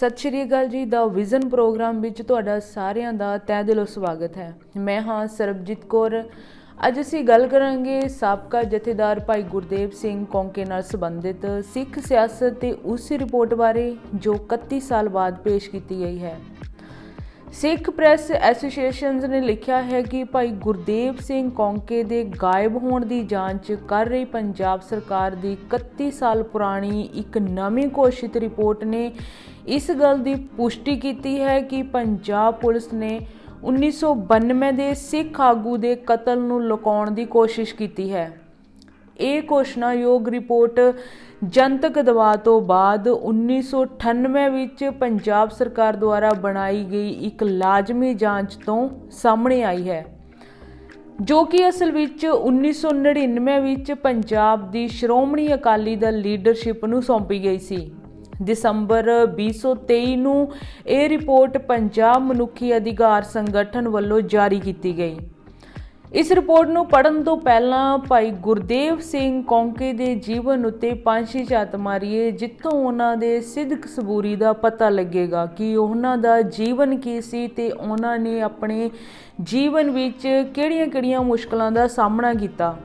ਸਤਿ ਸ਼੍ਰੀ ਅਕਾਲ ਜੀ, ਦਾ vision programme ਵਿੱਚ ਤੁਹਾਡਾ ਸਾਰਿਆਂ ਦਾ ਤਹਿ ਦਿਲੋਂ ਸਵਾਗਤ ਹੈ। ਮੈਂ ਹਾਂ ਸਰਬਜੀਤ ਕੌਰ। ਅੱਜ ਅਸੀਂ ਗੱਲ ਕਰਾਂਗੇ ਸਾਬਕਾ ਜਥੇਦਾਰ ਭਾਈ ਗੁਰਦੇਵ ਸਿੰਘ ਕੌਂਕੇ ਨਾਲ ਸੰਬੰਧਿਤ ਸਿੱਖ ਸਿਆਸਤ ਤੇ ਉਸ ਰਿਪੋਰਟ ਬਾਰੇ, ਜੋ 31 ਸਾਲ ਬਾਅਦ ਪੇਸ਼ ਕੀਤੀ ਗਈ ਹੈ। ਸਿੱਖ ਪ੍ਰੈਸ ਐਸੋਸੀਏਸ਼ਨਸ ਨੇ ਲਿਖਿਆ ਹੈ ਕਿ ਭਾਈ ਗੁਰਦੇਵ ਸਿੰਘ ਕੌਂਕੇ ਦੇ ਗਾਇਬ ਹੋਣ ਦੀ ਜਾਂਚ ਕਰ ਰਹੀ ਪੰਜਾਬ ਸਰਕਾਰ ਦੀ 31 ਸਾਲ ਪੁਰਾਣੀ ਇੱਕ ਨਵੀਂ ਘੋਸ਼ਿਤ ਰਿਪੋਰਟ ਨੇ ਇਸ ਗੱਲ ਦੀ ਪੁਸ਼ਟੀ ਕੀਤੀ ਹੈ ਕਿ ਪੰਜਾਬ ਪੁਲਿਸ ਨੇ 1992 ਦੇ ਸਿੱਖ ਆਗੂ ਦੇ ਕਤਲ ਨੂੰ ਲੁਕਾਉਣ ਦੀ ਕੋਸ਼ਿਸ਼ ਕੀਤੀ ਹੈ। ਇਹ ਘੋਸ਼ਣਾਯੋਗ ਰਿਪੋਰਟ ਜਨਤਕ ਦਬਾਅ ਤੋਂ ਬਾਅਦ 1998 ਵਿੱਚ ਪੰਜਾਬ ਸਰਕਾਰ ਦੁਆਰਾ ਬਣਾਈ ਗਈ ਇੱਕ ਲਾਜ਼ਮੀ ਜਾਂਚ ਤੋਂ ਸਾਹਮਣੇ ਆਈ ਹੈ, ਜੋ ਕਿ ਅਸਲ ਵਿੱਚ 1999 ਵਿੱਚ ਪੰਜਾਬ ਦੀ ਸ਼੍ਰੋਮਣੀ ਅਕਾਲੀ ਦਲ ਲੀਡਰਸ਼ਿਪ ਨੂੰ ਸੌਂਪੀ ਗਈ ਸੀ। ਦਸੰਬਰ 2023 ਨੂੰ ਇਹ ਰਿਪੋਰਟ ਪੰਜਾਬ ਮਨੁੱਖੀ ਅਧਿਕਾਰ ਸੰਗਠਨ ਵੱਲੋਂ ਜਾਰੀ ਕੀਤੀ ਗਈ। ਇਸ ਰਿਪੋਰਟ ਨੂੰ ਪੜਨ ਤੋਂ ਪਹਿਲਾਂ ਭਾਈ ਗੁਰਦੇਵ ਸਿੰਘ ਕੌਂਕੇ ਦੇ ਜੀਵਨ ਉੱਤੇ ਪੰਛੀ ਝਾਤ ਮਾਰੀਏ, ਜਿੱਥੋਂ ਉਹਨਾਂ ਦੇ ਸਿੱਧਕ ਸਬੂਰੀ ਦਾ ਪਤਾ ਲੱਗੇਗਾ ਕਿ ਉਹਨਾਂ ਦਾ ਜੀਵਨ ਕੀ ਸੀ ਤੇ ਉਹਨਾਂ ਨੇ ਆਪਣੇ ਜੀਵਨ ਵਿੱਚ ਕਿਹੜੀਆਂ-ਕਿਹੜੀਆਂ ਮੁਸ਼ਕਲਾਂ ਦਾ ਸਾਹਮਣਾ ਕੀਤਾ।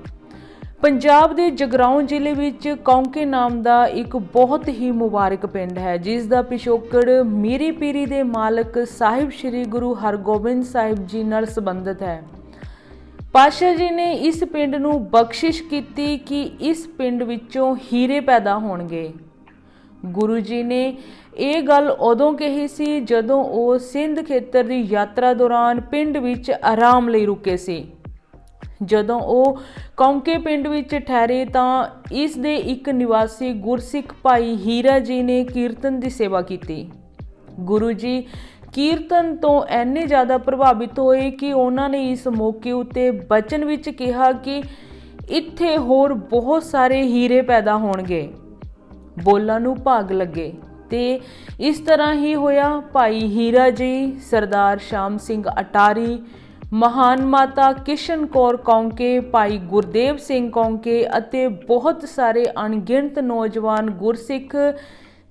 ਪੰਜਾਬ ਦੇ ਜਗਰਾਉਂ ਜ਼ਿਲ੍ਹੇ ਵਿੱਚ ਕੌਂਕੇ ਨਾਮ ਦਾ ਇੱਕ ਬਹੁਤ ਹੀ ਮੁਬਾਰਕ ਪਿੰਡ ਹੈ, ਜਿਸ ਦਾ ਪਿਛੋਕੜ ਮੀਰੀ ਪੀਰੀ ਦੇ ਮਾਲਕ ਸਾਹਿਬ ਸ੍ਰੀ ਗੁਰੂ ਹਰਗੋਬਿੰਦ ਸਾਹਿਬ ਜੀ ਨਾਲ ਸੰਬੰਧਿਤ ਹੈ। ਪਾਸ਼ਾ ਜੀ ਨੇ ਇਸ ਪਿੰਡ ਨੂੰ ਬਖਸ਼ਿਸ਼ ਕੀਤੀ ਕਿ ਇਸ ਪਿੰਡ ਵਿੱਚੋਂ ਹੀਰੇ ਪੈਦਾ ਹੋਣਗੇ। ਗੁਰੂ ਜੀ ਨੇ ਇਹ ਗੱਲ ਉਦੋਂ ਕਹੀ ਸੀ ਜਦੋਂ ਉਹ ਸਿੰਧ ਖੇਤਰ ਦੀ ਯਾਤਰਾ ਦੌਰਾਨ ਪਿੰਡ ਵਿੱਚ ਆਰਾਮ ਲਈ ਰੁਕੇ ਸੀ। ਜਦੋਂ ਉਹ ਕੌਂਕੇ ਪਿੰਡ ਵਿੱਚ ਠਹਿਰੇ ਤਾਂ ਇਸ ਦੇ ਇੱਕ ਨਿਵਾਸੀ ਗੁਰਸਿੱਖ ਭਾਈ ਹੀਰਾ ਜੀ ਨੇ ਕੀਰਤਨ ਦੀ ਸੇਵਾ ਕੀਤੀ। ਗੁਰੂ ਜੀ ਕੀਰਤਨ ਤੋਂ ਐਨੇ ਜ਼ਿਆਦਾ ਪ੍ਰਭਾਵਿਤ ਹੋਏ ਕਿ ਉਹਨਾਂ ਨੇ ਇਸ ਮੌਕੇ ਉੱਤੇ ਬਚਨ ਵਿੱਚ ਕਿਹਾ ਕਿ ਇੱਥੇ ਹੋਰ ਬਹੁਤ ਸਾਰੇ ਹੀਰੇ ਪੈਦਾ ਹੋਣਗੇ। ਬੋਲਾਂ ਨੂੰ ਭਾਗ ਲੱਗੇ ਤੇ ਇਸ ਤਰ੍ਹਾਂ ਹੀ ਹੋਇਆ। ਭਾਈ ਹੀਰਾ ਜੀ, ਸਰਦਾਰ ਸ਼ਾਮ ਸਿੰਘ ਅਟਾਰੀ ਮਹਾਨ ਮਾਤਾ ਕਿਸ਼ਨ ਕੌਰ ਕੌਂਕੇ, ਭਾਈ ਗੁਰਦੇਵ ਸਿੰਘ ਕੌਂਕੇ ਅਤੇ ਬਹੁਤ ਸਾਰੇ ਅਣਗਿਣਤ ਨੌਜਵਾਨ ਗੁਰਸਿੱਖ,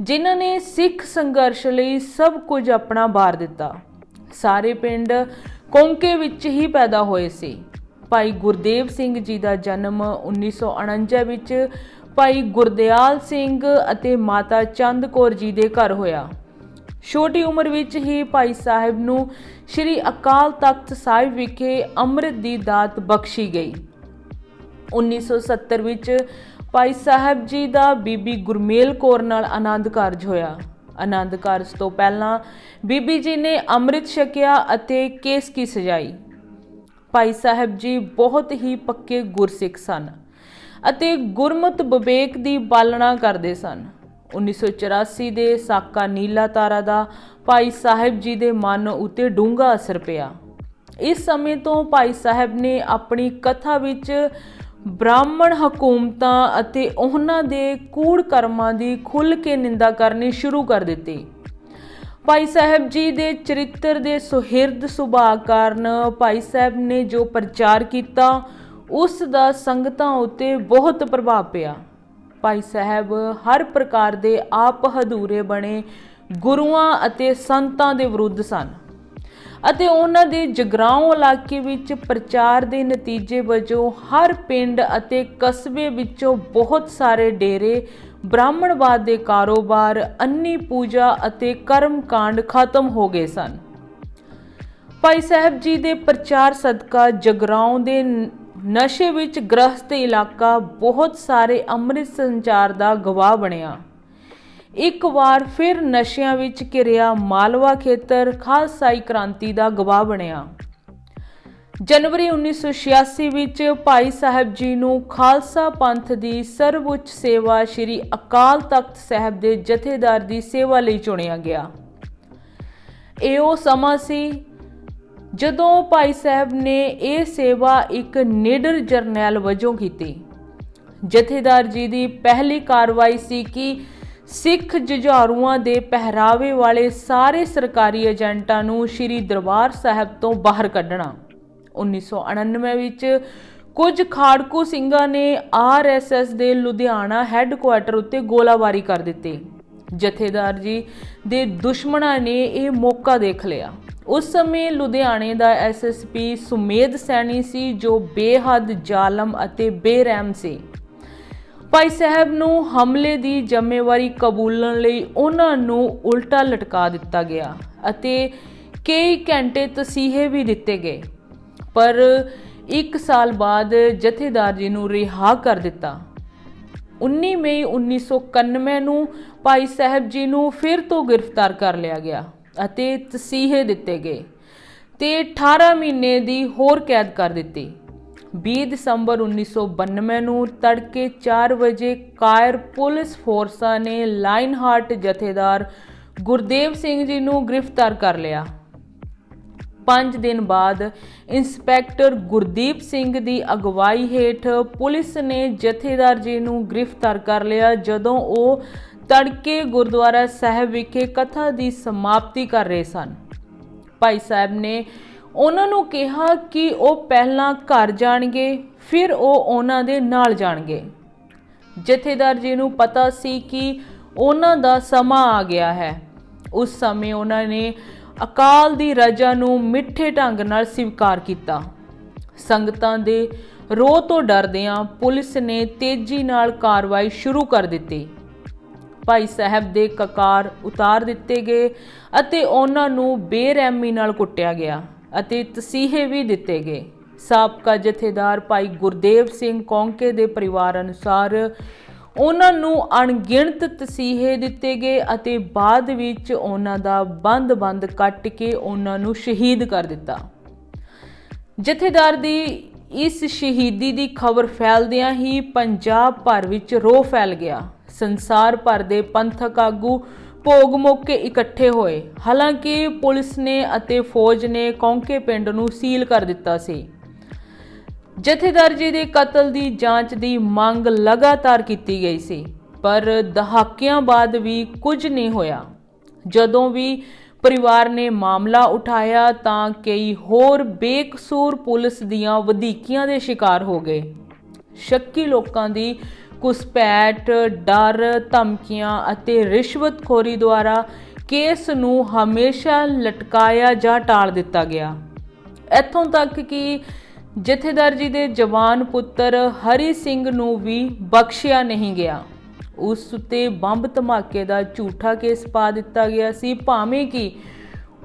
ਜਿਨ੍ਹਾਂ ਨੇ ਸਿੱਖ ਸੰਘਰਸ਼ ਲਈ ਸਭ ਕੁਝ ਆਪਣਾ ਬਾਰ ਦਿੱਤਾ। ਸਾਰੇ ਪਿੰਡ ਕੌਂਕੇ ਵਿੱਚ ਹੀ ਪੈਦਾ ਹੋਏ ਸੀ। ਭਾਈ ਗੁਰਦੇਵ ਸਿੰਘ ਜੀ ਦਾ ਜਨਮ 1949 ਵਿੱਚ ਭਾਈ ਗੁਰਦਿਆਲ ਸਿੰਘ ਅਤੇ ਮਾਤਾ ਚੰਦ ਕੌਰ ਜੀ ਦੇ ਘਰ ਹੋਇਆ। ਛੋਟੀ ਉਮਰ ਵਿੱਚ ਹੀ ਭਾਈ ਸਾਹਿਬ ਨੂੰ ਸ੍ਰੀ ਅਕਾਲ ਤਖਤ ਸਾਹਿਬ ਵਿਖੇ ਅੰਮ੍ਰਿਤ ਦੀ ਦਾਤ ਬਖਸ਼ੀ ਗਈ। 1970 ਵਿੱਚ ਭਾਈ ਸਾਹਿਬ ਜੀ ਦਾ ਬੀਬੀ ਗੁਰਮੇਲ ਕੌਰ ਨਾਲ ਆਨੰਦ ਕਾਰਜ ਹੋਇਆ। ਆਨੰਦ ਕਾਰਜ ਤੋਂ ਪਹਿਲਾਂ ਬੀਬੀ ਜੀ ਨੇ ਅੰਮ੍ਰਿਤ ਛਕਿਆ ਅਤੇ ਕੇਸ ਕੀ ਸਜਾਈ। ਭਾਈ ਸਾਹਿਬ ਜੀ ਬਹੁਤ ਹੀ ਪੱਕੇ ਗੁਰਸਿੱਖ ਸਨ ਅਤੇ ਗੁਰਮਤ ਵਿਵੇਕ ਦੀ ਪਾਲਣਾ ਕਰਦੇ ਸਨ। 1984 ਦੇ ਸਾਕਾ ਨੀਲਾ ਤਾਰਾ ਦਾ ਭਾਈ ਸਾਹਿਬ ਜੀ ਦੇ ਮਨ ਉਤੇ ਡੂੰਘਾ ਅਸਰ ਪਿਆ। ਇਸ ਸਮੇਂ ਤੋਂ ਭਾਈ ਸਾਹਿਬ ਨੇ ਆਪਣੀ ਕਥਾ ਵਿੱਚ ਬ੍ਰਾਹਮਣ ਹਕੂਮਤਾਂ ਅਤੇ ਉਹਨਾਂ ਦੇ ਕੂੜ ਕਰਮਾਂ ਦੀ ਖੁੱਲ੍ਹ ਕੇ ਨਿੰਦਾ ਕਰਨੀ ਸ਼ੁਰੂ ਕਰ ਦਿੱਤੀ। ਭਾਈ ਸਾਹਿਬ ਜੀ ਦੇ ਚਰਿੱਤਰ ਦੇ ਸੁਹਿਰਦ ਸੁਭਾਅ ਕਾਰਨ ਭਾਈ ਸਾਹਿਬ ਨੇ ਜੋ ਪ੍ਰਚਾਰ ਕੀਤਾ, ਉਸ ਦਾ ਸੰਗਤਾਂ ਉੱਤੇ ਬਹੁਤ ਪ੍ਰਭਾਵ ਪਿਆ। ਭਾਈ ਸਾਹਿਬ, ਹਰ ਪ੍ਰਕਾਰ ਦੇ ਆਪ ਹਦੂਰੇ ਬਣੇ ਗੁਰੂਆਂ ਅਤੇ ਸੰਤਾਂ ਦੇ ਵਿਰੁੱਧ ਸਨ। ਅਤੇ ਉਹਨਾਂ ਦੇ ਜਗਰਾਉਂ ਇਲਾਕੇ ਵਿੱਚ ਪ੍ਰਚਾਰ ਦੇ ਨਤੀਜੇ ਵਜੋਂ ਹਰ ਪਿੰਡ ਅਤੇ ਕਸਬੇ ਵਿੱਚੋਂ ਬਹੁਤ ਸਾਰੇ ਡੇਰੇ, ਬ੍ਰਾਹਮਣਵਾਦ ਦੇ ਕਾਰੋਬਾਰ ਅੰਨੀ ਪੂਜਾ ਅਤੇ ਕਰਮ ਕਾਂਡ ਖਤਮ ਹੋ ਗਏ ਸਨ। ਭਾਈ ਸਾਹਿਬ ਜੀ ਦੇ ਪ੍ਰਚਾਰ ਸਦਕਾ ਜਗਰਾਉਂ ਦੇ ਨਸ਼ੇ ਵਿੱਚ ਗ੍ਰਸਤ ਇਲਾਕਾ ਬਹੁਤ ਸਾਰੇ ਅੰਮ੍ਰਿਤ ਸੰਚਾਰ ਦਾ ਗਵਾਹ ਬਣਿਆ। ਇੱਕ ਵਾਰ ਫਿਰ ਨਸ਼ਿਆਂ ਵਿੱਚ ਘਿਰਿਆ ਮਾਲਵਾ ਖੇਤਰ ਖਾਲਸਾਈ ਕ੍ਰਾਂਤੀ ਦਾ ਗਵਾਹ ਬਣਿਆ। ਜਨਵਰੀ 1986 ਵਿੱਚ ਭਾਈ ਸਾਹਿਬ ਜੀ ਨੂੰ ਖਾਲਸਾ ਪੰਥ ਦੀ ਸਰਵਉੱਚ ਸੇਵਾ ਸ੍ਰੀ ਅਕਾਲ ਤਖਤ ਸਾਹਿਬ ਦੇ ਜਥੇਦਾਰ ਦੀ ਸੇਵਾ ਲਈ ਚੁਣਿਆ ਗਿਆ। ਇਹ ਉਹ ਸਮਾਂ ਸੀ ਜਦੋਂ ਭਾਈ ਸਾਹਿਬ ਨੇ ਇਹ ਸੇਵਾ ਇੱਕ ਨਿਡਰ ਜਰਨੈਲ ਵਜੋਂ ਕੀਤੀ, ਜਥੇਦਾਰ ਜੀ ਦੀ ਪਹਿਲੀ ਕਾਰਵਾਈ ਸੀ ਕਿ ਸਿੱਖ ਜੁਝਾਰੂਆਂ ਦੇ ਪਹਿਰਾਵੇ ਵਾਲੇ ਸਾਰੇ ਸਰਕਾਰੀ ਏਜੰਟਾਂ ਨੂੰ ਸ੍ਰੀ ਦਰਬਾਰ ਸਾਹਿਬ ਤੋਂ ਬਾਹਰ ਕੱਢਣਾ। 1999 ਵਿੱਚ ਕੁਝ ਖਾੜਕੂ ਸਿੰਘਾਂ ਨੇ ਆਰਐਸਐਸ ਦੇ ਲੁਧਿਆਣਾ ਹੈੱਡਕੁਆਰਟਰ ਉੱਤੇ ਗੋਲਾਬਾਰੀ ਕਰ ਦਿੱਤੀ। ਜਥੇਦਾਰ ਜੀ ਦੇ ਦੁਸ਼ਮਣਾਂ ਨੇ ਇਹ ਮੌਕਾ ਦੇਖ ਲਿਆ। ਉਸ ਸਮੇਂ ਲੁਧਿਆਣੇ ਦਾ ਐਸਐਸਪੀ ਸੁਮੇਧ ਸੈਣੀ ਸੀ, ਜੋ ਬੇਹੱਦ ਜ਼ਾਲਮ ਅਤੇ ਬੇਰਹਿਮ ਸੀ। ਭਾਈ ਸਾਹਿਬ ਨੂੰ ਹਮਲੇ ਦੀ ਜ਼ਿੰਮੇਵਾਰੀ ਕਬੂਲਣ ਲਈ ਉਹਨਾਂ ਨੂੰ ਉਲਟਾ ਲਟਕਾ ਦਿੱਤਾ ਗਿਆ ਅਤੇ ਕਈ ਘੰਟੇ ਤਸੀਹੇ ਵੀ ਦਿੱਤੇ ਗਏ। ਪਰ 1 ਸਾਲ ਬਾਅਦ ਜਥੇਦਾਰ ਜੀ ਨੂੰ ਰਿਹਾ ਕਰ ਦਿੱਤਾ। 19 ਮਈ 1991 ਨੂੰ ਭਾਈ ਸਾਹਿਬ ਜੀ ਨੂੰ ਫਿਰ ਤੋਂ ਗ੍ਰਿਫਤਾਰ ਕਰ ਲਿਆ ਗਿਆ ਅਤੇ ਤਸੀਹੇ ਦਿੱਤੇ ਗਏ ਤੇ 18 ਮਹੀਨੇ ਦੀ ਹੋਰ ਕੈਦ ਕਰ ਦਿੱਤੀ। 20 ਦਸੰਬਰ 1992 ਨੂੰ ਤੜਕੇ 4 ਵਜੇ ਕਾਇਰ ਪੁਲਿਸ ਫੋਰਸਾਂ ਨੇ ਲਾਈਨ ਹਾਰਟ ਜਥੇਦਾਰ ਗੁਰਦੇਵ ਸਿੰਘ ਜੀ ਨੂੰ ਗ੍ਰਿਫਤਾਰ ਕਰ ਲਿਆ। 5 ਦਿਨ ਬਾਅਦ ਇੰਸਪੈਕਟਰ ਗੁਰਦੀਪ ਸਿੰਘ ਦੀ ਅਗਵਾਈ ਹੇਠ ਪੁਲਿਸ ਨੇ ਜਥੇਦਾਰ ਜੀ ਨੂੰ ਗ੍ਰਿਫਤਾਰ ਕਰ ਲਿਆ, ਜਦੋਂ ਉਹ ਤੜਕੇ ਗੁਰਦੁਆਰਾ ਸਾਹਿਬ ਵਿਖੇ ਕਥਾ ਦੀ ਸਮਾਪਤੀ ਕਰ ਰਹੇ ਸਨ। ਭਾਈ ਸਾਹਿਬ ਨੇ ਉਹਨਾਂ ਨੂੰ ਕਿਹਾ ਕਿ ਉਹ ਪਹਿਲਾਂ ਘਰ ਜਾਣਗੇ, ਫਿਰ ਉਹ ਉਹਨਾਂ ਦੇ ਨਾਲ ਜਾਣਗੇ। ਜਥੇਦਾਰ ਜੀ ਨੂੰ ਪਤਾ ਸੀ ਕਿ ਉਹਨਾਂ ਦਾ ਸਮਾਂ ਆ ਗਿਆ ਹੈ। ਉਸ ਸਮੇਂ ਉਹਨਾਂ ਨੇ ਅਕਾਲ ਦੀ ਰਜਾ ਨੂੰ ਮਿੱਠੇ ਢੰਗ ਨਾਲ ਸਵੀਕਾਰ ਕੀਤਾ। ਸੰਗਤਾਂ ਦੇ ਰੋਹ ਤੋਂ ਡਰਦਿਆਂ ਪੁਲਿਸ ਨੇ ਤੇਜ਼ੀ ਨਾਲ ਕਾਰਵਾਈ ਸ਼ੁਰੂ ਕਰ ਦਿੱਤੀ। ਭਾਈ ਸਾਹਿਬ ਦੇ ਕਕਾਰ ਉਤਾਰ ਦਿੱਤੇ ਗਏ ਅਤੇ ਉਹਨਾਂ ਨੂੰ ਬੇਰਹਿਮੀ ਨਾਲ ਕੁੱਟਿਆ ਗਿਆ ਅਤੇ ਤਸੀਹੇ ਵੀ ਦਿੱਤੇ ਗਏ। ਸਾਬਕਾ ਜਥੇਦਾਰ ਭਾਈ ਗੁਰਦੇਵ ਸਿੰਘ ਕੌਂਕੇ ਦੇ ਪਰਿਵਾਰ ਅਨੁਸਾਰ ਉਹਨਾਂ ਨੂੰ ਅਣਗਿਣਤ ਤਸੀਹੇ ਦਿੱਤੇ ਗਏ ਅਤੇ ਬਾਅਦ ਵਿੱਚ ਉਹਨਾਂ ਦਾ ਬੰਦ-ਬੰਦ ਕੱਟ ਕੇ ਉਹਨਾਂ ਨੂੰ ਸ਼ਹੀਦ ਕਰ ਦਿੱਤਾ। ਜਥੇਦਾਰ ਦੀ ਇਸ ਸ਼ਹੀਦੀ ਦੀ ਖਬਰ ਫੈਲਦਿਆਂ ਹੀ ਪੰਜਾਬ ਭਰ ਵਿੱਚ ਰੋਹ ਫੈਲ ਗਿਆ। ਸੰਸਾਰ ਭਰ ਦੇ ਪੰਥਕ ਆਗੂ ਭੋਗ ਮੌਕੇ ਇਕੱਠੇ ਹੋਏ। ਹਾਲਾਂਕਿ ਪੁਲਿਸ ਨੇ ਅਤੇ ਫੌਜ ਨੇ ਕੌਂਕੇ ਪਿੰਡ ਨੂੰ ਸੀਲ ਕਰ ਦਿੱਤਾ ਸੀ। ਜਥੇਦਾਰ ਜੀ ਦੇ ਕਤਲ ਦੀ ਜਾਂਚ ਦੀ ਮੰਗ ਲਗਾਤਾਰ ਕੀਤੀ ਗਈ ਸੀ, ਪਰ ਦਹਾਕਿਆਂ ਬਾਅਦ ਵੀ ਕੁਝ ਨਹੀਂ ਹੋਇਆ। ਜਦੋਂ ਵੀ ਪਰਿਵਾਰ ਨੇ ਮਾਮਲਾ ਉਠਾਇਆ ਤਾਂ ਕਈ ਹੋਰ ਬੇਕਸੂਰ ਪੁਲਿਸ ਦੀਆਂ ਵਧੀਕੀਆਂ ਦੇ ਸ਼ਿਕਾਰ ਹੋ ਗਏ। ਸ਼ੱਕੀ ਲੋਕਾਂ ਦੀ ਕੁਸਪੈਟ ਡਰ, ਧਮਕੀਆਂ ਅਤੇ ਰਿਸ਼ਵਤਖੋਰੀ ਦੁਆਰਾ ਕੇਸ ਨੂੰ ਹਮੇਸ਼ਾ ਲਟਕਾਇਆ ਜਾਂ ਟਾਲ ਦਿੱਤਾ ਗਿਆ। ਇੱਥੋਂ ਤੱਕ ਕਿ ਜਥੇਦਾਰ ਜੀ ਦੇ ਜਵਾਨ ਪੁੱਤਰ ਹਰੀ ਸਿੰਘ ਨੂੰ ਵੀ ਬਖਸ਼ਿਆ ਨਹੀਂ ਗਿਆ। ਉਸ ਉੱਤੇ ਬੰਬ ਧਮਾਕੇ ਦਾ ਝੂਠਾ ਕੇਸ ਪਾ ਦਿੱਤਾ ਗਿਆ ਸੀ। ਭਾਵੇਂ ਕਿ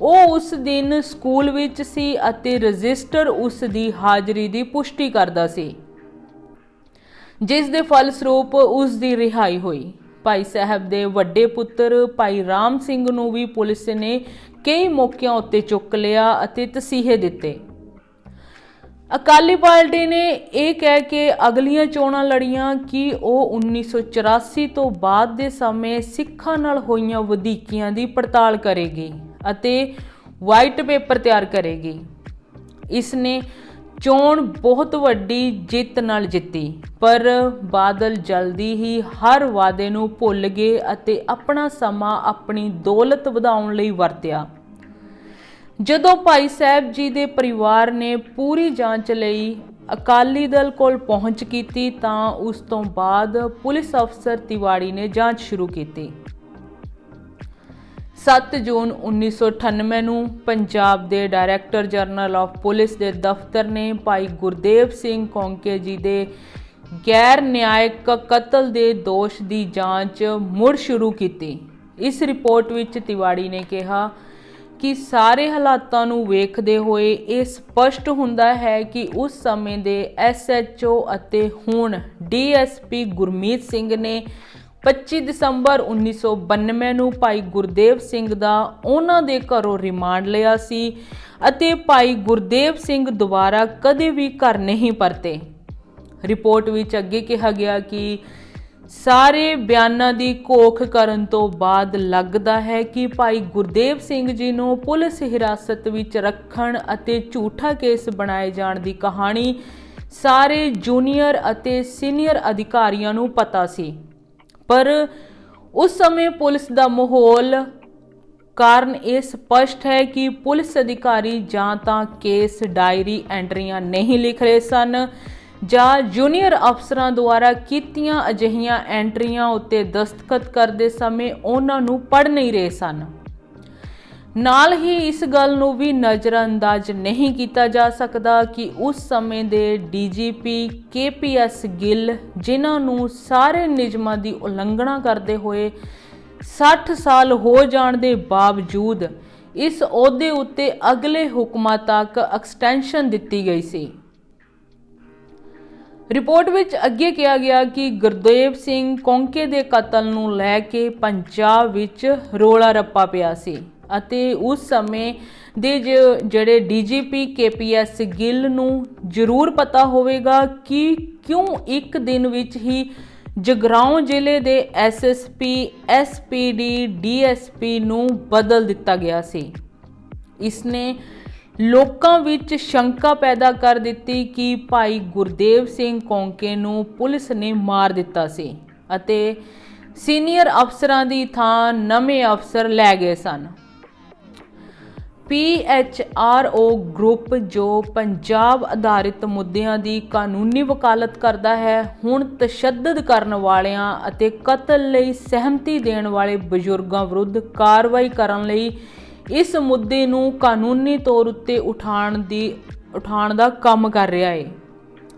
ਉਹ ਉਸ ਦਿਨ ਸਕੂਲ ਵਿੱਚ ਸੀ ਅਤੇ ਰਜਿਸਟਰ ਉਸ ਦੀ ਹਾਜ਼ਰੀ ਦੀ ਪੁਸ਼ਟੀ ਕਰਦਾ ਸੀ, ਜਿਸ ਦੇ ਫਲਸਰੂਪ ਉਸ ਦੀ ਰਿਹਾਈ ਹੋਈ। ਭਾਈ ਸਾਹਿਬ ਦੇ ਵੱਡੇ ਪੁੱਤਰ ਭਾਈ ਰਾਮ ਸਿੰਘ ਨੂੰ ਵੀ ਪੁਲਿਸ ਨੇ ਕਈ ਮੌਕਿਆਂ ਉੱਤੇ ਚੁੱਕ ਲਿਆ ਅਤੇ ਤਸੀਹੇ ਦਿੱਤੇ। ਅਕਾਲੀ ਪਾਰਟੀ ਨੇ ਇਹ ਕਹਿ ਕੇ ਅਗਲੀਆਂ ਚੋਣਾਂ ਲੜੀਆਂ ਕਿ ਉਹ 1984 ਤੋਂ ਬਾਅਦ ਦੇ ਸਮੇਂ ਸਿੱਖਾਂ ਨਾਲ ਹੋਈਆਂ ਵਧੀਕੀਆਂ ਦੀ ਪੜਤਾਲ ਕਰੇਗੀ ਅਤੇ ਵਾਈਟ ਪੇਪਰ ਤਿਆਰ ਕਰੇਗੀ। ਇਸ ਨੇ ਚੋਣ ਬਹੁਤ ਵੱਡੀ ਜਿੱਤ ਨਾਲ ਜਿੱਤੀ, ਪਰ ਬਾਦਲ ਜਲਦੀ ਹੀ ਹਰ ਵਾਅਦੇ ਨੂੰ ਭੁੱਲ ਗਏ ਅਤੇ ਆਪਣਾ ਸਮਾਂ ਆਪਣੀ ਦੌਲਤ ਵਧਾਉਣ ਲਈ ਵਰਤਿਆ। ਜਦੋਂ ਭਾਈ ਸਾਹਿਬ ਜੀ ਦੇ ਪਰਿਵਾਰ ਨੇ ਪੂਰੀ ਜਾਂਚ ਲਈ ਅਕਾਲੀ ਦਲ ਕੋਲ ਪਹੁੰਚ ਕੀਤੀ ਤਾਂ ਉਸ ਤੋਂ ਬਾਅਦ ਪੁਲਿਸ ਅਫਸਰ ਤਿਵਾੜੀ ਨੇ ਜਾਂਚ ਸ਼ੁਰੂ ਕੀਤੀ। 7 ਜੂਨ 1998 ਨੂੰ ਪੰਜਾਬ ਦੇ ਡਾਇਰੈਕਟਰ ਜਨਰਲ ਆਫ ਪੁਲਿਸ ਦੇ ਦਫ਼ਤਰ ਨੇ ਭਾਈ ਗੁਰਦੇਵ ਸਿੰਘ ਕੌਂਕੇ ਜੀ ਦੇ ਗੈਰ ਨਿਆਇਕ ਕਤਲ ਦੇ ਦੋਸ਼ ਦੀ ਜਾਂਚ ਮੁੜ ਸ਼ੁਰੂ ਕੀਤੀ। ਇਸ ਰਿਪੋਰਟ ਵਿੱਚ ਤਿਵਾੜੀ ਨੇ ਕਿਹਾ ਕਿ ਸਾਰੇ ਹਾਲਾਤਾਂ ਨੂੰ ਵੇਖਦੇ ਹੋਏ ਇਹ ਸਪਸ਼ਟ ਹੁੰਦਾ ਹੈ ਕਿ ਉਸ ਸਮੇਂ ਦੇ ਐਸਐਚਓ ਅਤੇ ਹੁਣ ਡੀਐਸਪੀ ਗੁਰਮੀਤ ਸਿੰਘ ਨੇ 25 ਦਸੰਬਰ 1992 ਨੂੰ ਭਾਈ ਗੁਰਦੇਵ ਸਿੰਘ ਦਾ ਉਹਨਾਂ ਦੇ ਘਰੋਂ ਰਿਮਾਂਡ ਲਿਆ ਸੀ ਅਤੇ ਭਾਈ ਗੁਰਦੇਵ ਸਿੰਘ ਦੁਬਾਰਾ ਕਦੇ ਵੀ ਘਰ ਨਹੀਂ ਪਰਤੇ। ਰਿਪੋਰਟ ਵਿੱਚ ਅੱਗੇ ਕਿਹਾ ਗਿਆ ਕਿ ਸਾਰੇ ਬਿਆਨਾਂ ਦੀ ਕੋਖ ਕਰਨ ਤੋਂ ਬਾਅਦ ਲੱਗਦਾ ਹੈ ਕਿ ਭਾਈ ਗੁਰਦੇਵ ਸਿੰਘ ਜੀ ਨੂੰ ਪੁਲਿਸ ਹਿਰਾਸਤ ਵਿੱਚ ਰੱਖਣ ਅਤੇ ਝੂਠਾ ਕੇਸ ਬਣਾਏ ਜਾਣ ਦੀ ਕਹਾਣੀ ਸਾਰੇ ਜੂਨੀਅਰ ਅਤੇ ਸੀਨੀਅਰ ਅਧਿਕਾਰੀਆਂ ਨੂੰ ਪਤਾ ਸੀ। ਪਰ ਉਸ ਸਮੇਂ ਪੁਲਿਸ ਦਾ ਮਾਹੌਲ ਕਾਰਨ ਇਹ ਸਪਸ਼ਟ ਹੈ ਕਿ ਪੁਲਿਸ ਅਧਿਕਾਰੀ ਜਾਂ ਤਾਂ ਕੇਸ ਡਾਇਰੀ ਐਂਟਰੀਆਂ ਨਹੀਂ ਲਿਖ ਰਹੇ ਸਨ ਜਾਂ ਜੂਨੀਅਰ ਅਫਸਰਾਂ ਦੁਆਰਾ ਕੀਤੀਆਂ ਅਜਿਹੀਆਂ ਐਂਟਰੀਆਂ ਉੱਤੇ ਦਸਤਖਤ ਕਰਦੇ ਸਮੇਂ ਉਹਨਾਂ ਨੂੰ ਪੜ ਨਹੀਂ ਰਹੇ ਸਨ। ਨਾਲ ਹੀ ਇਸ ਗੱਲ ਨੂੰ ਵੀ ਨਜ਼ਰਅੰਦਾਜ਼ ਨਹੀਂ ਕੀਤਾ ਜਾ ਸਕਦਾ ਕਿ ਉਸ ਸਮੇਂ ਦੇ ਡੀਜੀਪੀ ਕੇਪੀਐਸ ਗਿੱਲ, ਜਿਨ੍ਹਾਂ ਨੂੰ ਸਾਰੇ ਨਿਯਮਾਂ ਦੀ ਉਲੰਘਣਾ ਕਰਦੇ ਹੋਏ 60 ਸਾਲ ਹੋ ਜਾਣ ਦੇ ਬਾਵਜੂਦ ਇਸ ਅਹੁਦੇ ਉੱਤੇ ਅਗਲੇ ਹੁਕਮਾਂ ਤੱਕ ਐਕਸਟੈਂਸ਼ਨ ਦਿੱਤੀ ਗਈ ਸੀ। ਰਿਪੋਰਟ ਵਿੱਚ ਅੱਗੇ ਕਿਹਾ ਗਿਆ ਕਿ ਗੁਰਦੇਵ ਸਿੰਘ ਕੌਂਕੇ ਦੇ ਕਤਲ ਨੂੰ ਲੈ ਕੇ ਪੰਜਾਬ ਵਿੱਚ ਰੋਲਾ ਰੱਪਾ ਪਿਆ ਸੀ ਅਤੇ ਉਸ ਸਮੇਂ ਦੇ ਜੋ- ਜਿਹੜੇ ਡੀਜੀਪੀ ਕੇਪੀਐਸ ਗਿੱਲ ਨੂੰ ਜ਼ਰੂਰ ਪਤਾ ਹੋਵੇਗਾ ਕਿ ਕਿਉਂ ਇੱਕ ਦਿਨ ਵਿੱਚ ਹੀ ਜਗਰਾਉਂ ਜ਼ਿਲ੍ਹੇ ਦੇ ਐਸਐਸਪੀ ਐਸਪੀਡੀ ਡੀਐਸਪੀ ਨੂੰ ਬਦਲ ਦਿੱਤਾ ਗਿਆ ਸੀ। ਇਸਨੇ ਲੋਕਾਂ ਵਿੱਚ ਸ਼ੰਕਾ ਪੈਦਾ ਕਰ ਦਿੱਤੀ ਕਿ ਭਾਈ ਗੁਰਦੇਵ ਸਿੰਘ ਕੌਂਕੇ ਨੂੰ ਪੁਲਿਸ ਨੇ ਮਾਰ ਦਿੱਤਾ ਸੀ ਅਤੇ ਸੀਨੀਅਰ ਅਫਸਰਾਂ ਦੀ ਥਾਂ ਨਵੇਂ ਅਫਸਰ ਲੈ ਗਏ ਸਨ। PHRO ਗਰੁੱਪ ਜੋ ਪੰਜਾਬ ਆਧਾਰਿਤ ਮੁੱਦਿਆਂ ਦੀ ਕਾਨੂੰਨੀ ਵਕਾਲਤ ਕਰਦਾ ਹੈ, ਹੁਣ ਤਸ਼ੱਦਦ ਕਰਨ ਵਾਲਿਆਂ ਅਤੇ ਕਤਲ ਲਈ ਸਹਿਮਤੀ ਦੇਣ ਵਾਲੇ ਬਜ਼ੁਰਗਾਂ ਵਿਰੁੱਧ ਕਾਰਵਾਈ ਕਰਨ ਲਈ ਇਸ ਮੁੱਦੇ ਨੂੰ ਕਾਨੂੰਨੀ ਤੌਰ ਉੱਤੇ ਉਠਾਉਣ ਦੀ ਉਠਾਉਣ ਦਾ ਕੰਮ ਕਰ ਰਿਹਾ ਹੈ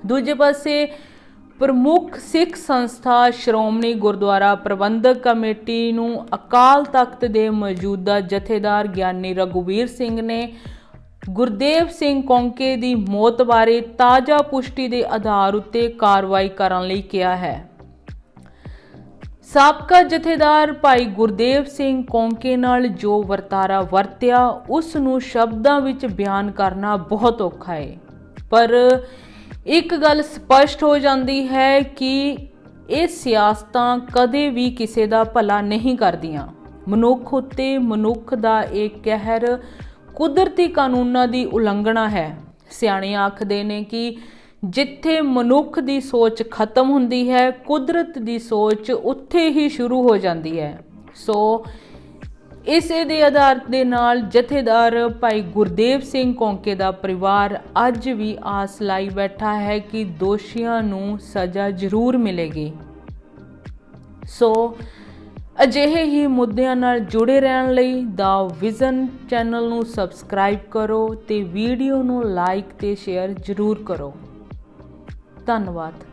ਦੂਜੇ ਪਾਸੇ ਪ੍ਰਮੁੱਖ ਸਿੱਖ ਸੰਸਥਾ ਸ਼੍ਰੋਮਣੀ ਗੁਰਦੁਆਰਾ ਪ੍ਰਬੰਧਕ ਕਮੇਟੀ ਨੂੰ ਅਕਾਲ ਤਖਤ ਦੇ ਮੌਜੂਦਾ ਜਥੇਦਾਰ ਗਿਆਨੀ ਰਘੁਵੀਰ ਸਿੰਘ ਨੇ ਗੁਰਦੇਵ ਸਿੰਘ ਕੌਂਕੇ ਦੀ ਮੌਤ ਬਾਰੇ ਤਾਜ਼ਾ ਪੁਸ਼ਟੀ ਦੇ ਆਧਾਰ ਉੱਤੇ ਕਾਰਵਾਈ ਕਰਨ ਲਈ ਕਿਹਾ ਹੈ। ਸਾਬਕਾ ਜਥੇਦਾਰ ਭਾਈ ਗੁਰਦੇਵ ਸਿੰਘ ਕੌਂਕੇ ਨਾਲ ਜੋ ਵਰਤਾਰਾ ਵਰਤਿਆ, ਉਸ ਨੂੰ ਸ਼ਬਦਾਂ ਵਿੱਚ ਬਿਆਨ ਕਰਨਾ ਬਹੁਤ ਔਖਾ ਹੈ ਪਰ ਇੱਕ ਗੱਲ ਸਪਸ਼ਟ ਹੋ ਜਾਂਦੀ ਹੈ ਕਿ ਇਹ ਸਿਆਸਤਾਂ ਕਦੇ ਵੀ ਕਿਸੇ ਦਾ ਭਲਾ ਨਹੀਂ ਕਰਦੀਆਂ। ਮਨੁੱਖ ਉੱਤੇ ਮਨੁੱਖ ਦਾ ਇਹ ਕਹਿਰ ਕੁਦਰਤੀ ਕਾਨੂੰਨਾਂ ਦੀ ਉਲੰਘਣਾ ਹੈ। ਸਿਆਣੇ ਆਖਦੇ ਨੇ ਕਿ ਜਿੱਥੇ ਮਨੁੱਖ ਦੀ ਸੋਚ ਖਤਮ ਹੁੰਦੀ ਹੈ, ਕੁਦਰਤ ਦੀ ਸੋਚ ਉੱਥੇ ਹੀ ਸ਼ੁਰੂ ਹੋ ਜਾਂਦੀ ਹੈ। ਸੋ, ਇਸੇ ਦੇ ਆਧਾਰ ਦੇ ਨਾਲ ਜਥੇਦਾਰ ਭਾਈ ਗੁਰਦੇਵ ਸਿੰਘ ਕੌਂਕੇ ਦਾ ਪਰਿਵਾਰ ਅੱਜ ਵੀ ਆਸ ਲਾਈ ਬੈਠਾ ਹੈ ਕਿ ਦੋਸ਼ੀਆਂ ਨੂੰ ਸਜ਼ਾ ਜ਼ਰੂਰ ਮਿਲੇਗੀ। ਸੋ, ਅਜਿਹੇ ਹੀ ਮੁੱਦਿਆਂ ਨਾਲ ਜੁੜੇ ਰਹਿਣ ਲਈ ਦਾ ਵਿਜ਼ਨ ਚੈਨਲ ਨੂੰ ਸਬਸਕ੍ਰਾਈਬ ਕਰੋ ਤੇ ਵੀਡੀਓ ਨੂੰ ਲਾਈਕ ਤੇ ਸ਼ੇਅਰ ਜ਼ਰੂਰ ਕਰੋ। ਧੰਨਵਾਦ।